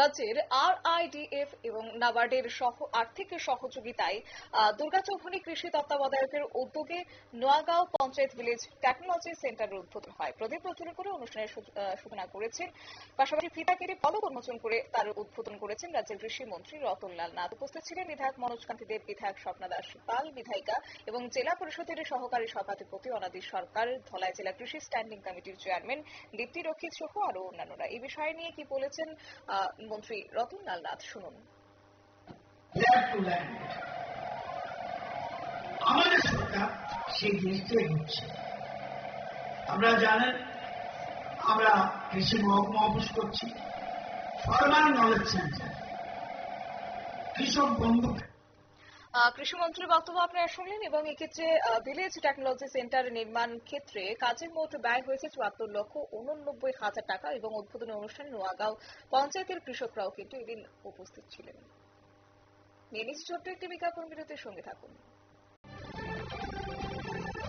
রাজ্যের আর আইডিএফ এবং নাবার্ডের সহ আর্থিক সহযোগিতায় আহ, দুর্গাচৌধুরী কৃষি তত্ত্বাবধায়কের উদ্যোগে নোয়াগাঁও পঞ্চায়েত ভিলেজ টেকনোলজি সেন্টারের উদ্বোধন হয়। প্রদীপ প্রজ্বলন করে অনুষ্ঠানের সূচনা করেছেন। পাশাপাশি ফিতা কেটে ফলক উন্মোচন করে তার উদ্বোধন করেছেন রাজ্যের কৃষি মন্ত্রী রতনলাল নাথ। উপস্থিত ছিলেন বিধায়ক মনোজ কান্তি দেব বিধায়ক স্বপ্না দাস পাল বিধায়িকা এবং জেলা পরিষদের সহকারী সভাধিপতি অনাদি সরকার ধলাই জেলা কৃষি স্ট্যান্ডিং কমিটির চেয়ারম্যান দীপ্তি রক্ষিত সহ আরও অন্যান্যরা। এই বিষয় নিয়ে কি বলেছেন মন্ত্রী রতনলাল নাথ, শুনুন। আমাদের সরকার সেই জিনিসটাই হচ্ছে আমরা জানেন, আমরা কৃষি মহকুমা অফিস করছি। ফার্মার নলেজ সেন্টার কৃষক বন্ধু কৃষিমন্ত্রীর বক্তব্য আপনারা শুনলেন এবং এক্ষেত্রে ভিলেজ টেকনোলজি সেন্টার নির্মাণ ক্ষেত্রে কাজের মোট ব্যয় হয়েছে চুয়াত্তর লক্ষ উননব্বই হাজার টাকা এবং উদ্বোধনী অনুষ্ঠানে নোয়াগাঁও পঞ্চায়েতের কৃষকরাও কিন্তু এদিন উপস্থিত ছিলেন। নিয়ে নিচ্ছি ছোট্ট একটি বিজ্ঞাপন বিরতির সঙ্গে থাকুন।